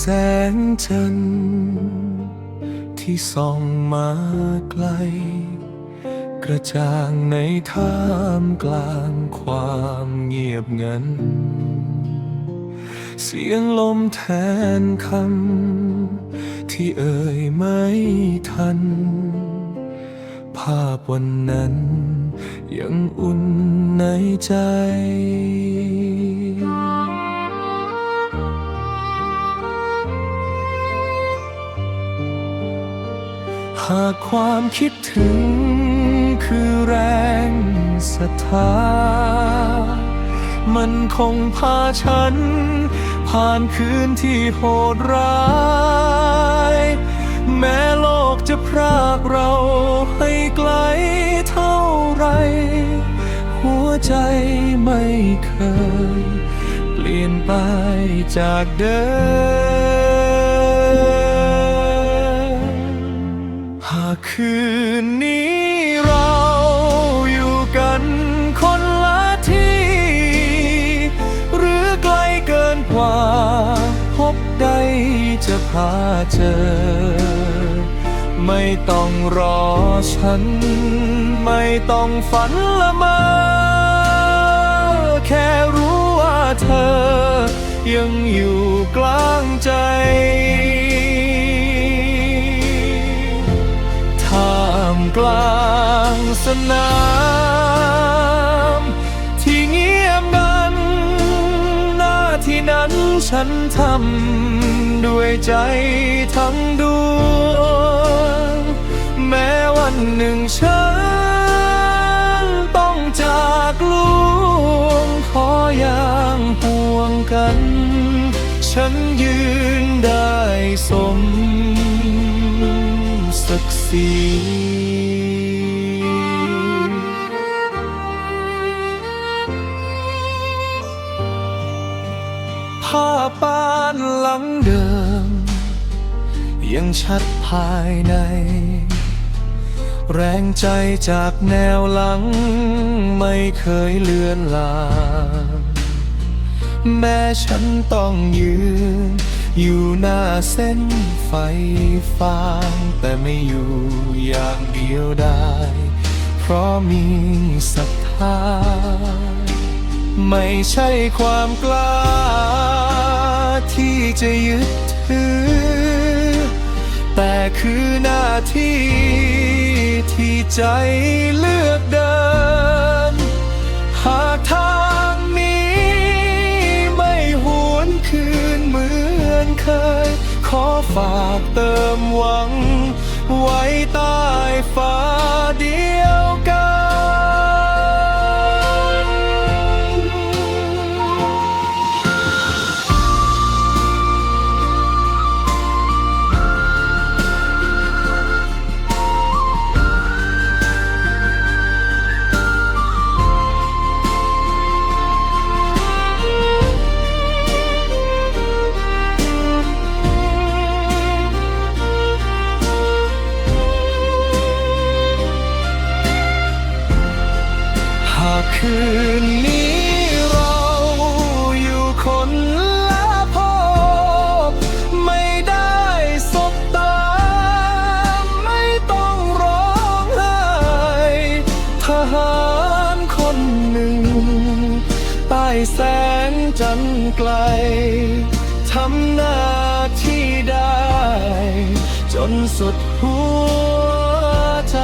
แสงจันทร์ที่ส่องมาไกล กระจ่างในท่ามกลางความเงียบงัน เสียงลมแทนคำที่เอ่ยไม่ทัน ภาพวันนั้นยังอุ่นในใจ หากความคิดถึงคือแรงศรัทธา มันคงพาฉัน ผ่านคืนที่โหดร้าย แม้โลกจะพรากเราให้ไกลเท่าไร หัวใจไม่เคย เปลี่ยนไปจากเดิม คืนนี้เราอยู่กันคนละที่ หรือไกลเกินกว่า พบใดจะพาเจอ ไม่ต้องรอฉัน ไม่ต้องฝันละเมอแค่รู้ว่าเธอ ยังอยู่กลางใจ กลางสนามที่เงียบงันหน้าที่นั้นฉันทำด้วยใจทั้งดวงแม้วันหนึ่งฉันต้องจากลูกขออย่างห่วงกัน ฉันยืนได้สมศั ภาพบ้านหลังเดิม ยังชัดภายใน แรงใจจากแนวหลัง ไม่เคยเลือนลางแม้ฉันต้องยืน อยู่หน้าเส้นไฟฟาง แต่ไม่อยู่อย่างเดียวได้ เพราะมีศรัทธา ไม่ใช่ความกล้า ที่จะยึดถือ แต่คือหน้าที่ที่ใจเลือกเดิน หากทางนี้ไม่หวนคืนเหมือนเคย ขอฝากเติมหวัง ไว้ใต้ฟ้า คืนนี้เราอยู่คนละพบไม่ได้สบตา ไม่ต้องร้องไห้ทหารคนหนึ่งใต้แสงจันทร์ไกลทำหน้าที่ได้ จนสุดหัวใจ